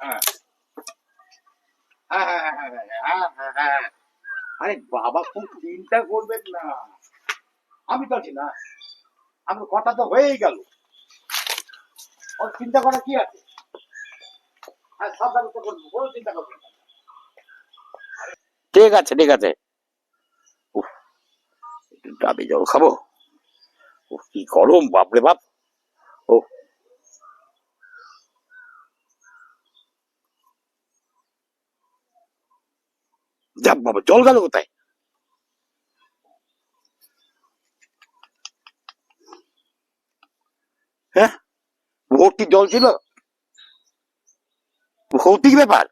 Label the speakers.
Speaker 1: Ah. Ah, ah, আরে বাবা, খুব চিন্তা করবেন না। আমি তো আছি না। আমার কথা তো হয়েই গেল। ওর চিন্তা করা কি আছে? ঠিক আছে ঠিক আছে। ডাবে জল খাব। ও কি গরম, বাপরে বাপ। ও। যা বাবা, জল গেল কোথায়? হ্যাঁ? ভর্তি জল ছিল? ভৌতিক ব্যাপার।